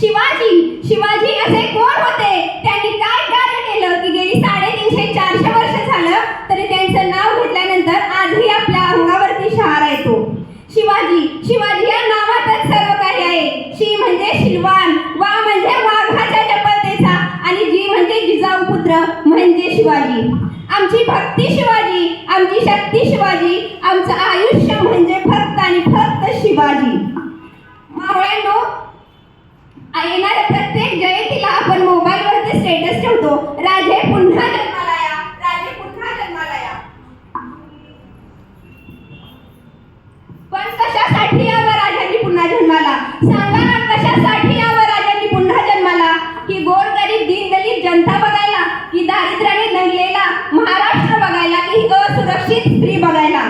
शिवाजी शिवाजी असे कोण होते? त्यांनी काय कार्य केलं? की गेली साडेतीनशे चारशे वर्ष झालं तरी त्यांचं नाव घेतल्यानंतर आजही आपल्या अंगावरती शहारा येतो. शिवाजी शिवाजी या नावातच सर्व काही आहे. शी म्हणजे शिलवान वा म्हणजे वाघाच्या चपलतेचा आणि जी म्हणजे जिजाऊ पुत्र म्हणजे शिवाजी. आमची भक्ती शिवाजी आमची शक्ती शिवाजी आमचं आयुष्य म्हणजे फक्त आणि फक्त शिवाजी मावळ्यांनो आ- येणाऱ्या प्रत्येक जयंतीला आपण मोबाईलवरती स्टेटस ठेवतो राजे पुन्हा जन्माला या राजे पुन्हा जन्माला या पण कशासाठी यावं राजांनी पुन्हा जन्माला? सांगा ना कशासाठी यावं राजांनी पुन्हा जन्माला? की गोरगरीब दीनदलित जनता बघायला की दारिद्र्याने दंगलेला महाराष्ट्र बघायला की असुरक्षित स्त्री बघायला?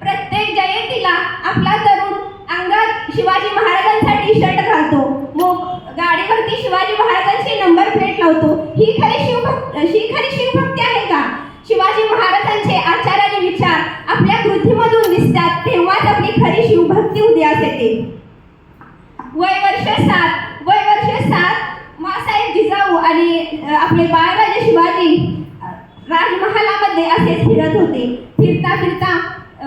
प्रत्येक जयंतीला आपला तरुण अंगात शिवाजी महाराजांसाठी शर्ट घालतो. मग गाडीवरती शिवाजी महाराजांची नंबर प्लेट लावतो. ही खरी शिवभक्त ही खरी खरी उदयास येते. वय वर्ष सात वय वर्ष सात मासाहेब जिजाऊ आणि आपले बाळराजे शिवाजी राजमहालामध्ये असेच फिरत होते. फिरता फिरता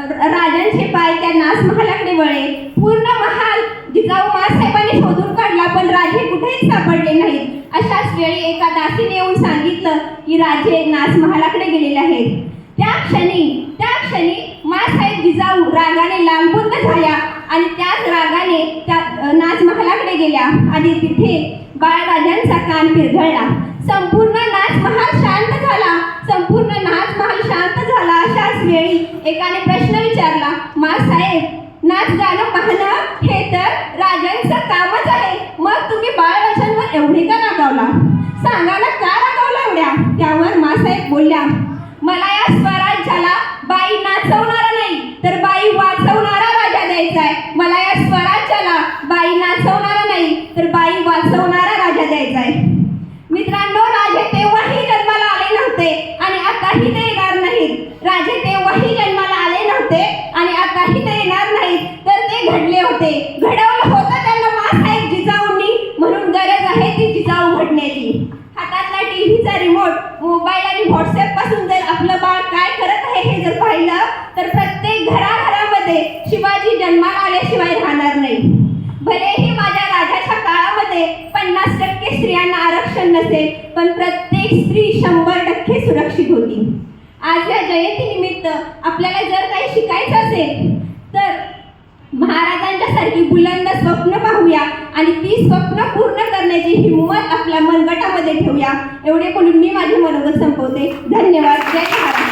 राजांचे पाय त्या नाच महालाकडे वळे. पूर्ण महाल जिजाऊ मासाहेबांनी शोधून काढला पण राजे कुठेच सापडले नाहीत. अशाच वेळी एका दासीने येऊन सांगितलं की राजे नाच महालाकडे गेलेले आहेत. त्या क्षणी त्या क्षणी मासाहेब जिजाऊ रागाने लालबुंद झाल्या. आणि त्याच रागाने त्या नाचमहालाकडे गेल्या. आणि तिथे बाळराजांचा कान पिरघळला. संपूर्ण नाचमहाल शांत झाला. संपूर्ण नाचमहाल शांत झाला. अशाच वेळी एकाने प्रश्न विचारला मासाहेब नाच गाणं पाहणं हे तर राजांचं कामच आहे. मग तुम्ही बाळराजांवर एवढे का रागावला? सांगा ना का रागावला एवढ्या? त्यावर मासाहेब बोलल्या मला या स्वराज्याला बाई नाचवणारा नाही तर बाई वाचवणारा राजा द्यायचा आहे मला या स्वराज्याला बाई नाचवणारा नाही तर बाई वाचवणारा राजा द्यायचा आहे मित्रांनो राजे तेव्हाही जन्माला आले नव्हते आणि आताही ते येणार नाहीत राजे तेव्हाही जन्माला आले नव्हते आणि आताही ते येणार नाही तर ते घडले होते. घडवलं होतं त्यांना मासाहेब जिजाऊंनी. म्हणून गरज आहे ती जिजाऊ घडण्याची. हातातला टीव्हीचा रिमोट मोबाईल आणि व्हॉट्सअपपासून जर आपलं बाळ काय करत आहे हे जर पाहिलं तर प्रत्येक घराघरामध्ये शिवाजी जन्माला आल्याशिवाय राहणार नाही. भलेही माझ्या राजाच्या काळामध्ये पन्नास टक्के स्त्रियांना आरक्षण नसेल पण प्रत्येक स्त्री शंभर आपल्या जयंतीनिमित्त आपल्याला जर काही शिकायचं असेल तर महाराजांच्या सारखी बुलंद स्वप्न पाहूया आणि ती स्वप्न पूर्ण करण्याची हिंमत आपल्या मनगटामध्ये ठेवूया. एवढे बोलून मी माझे मनोगत संपवते. धन्यवाद. जय महाराज.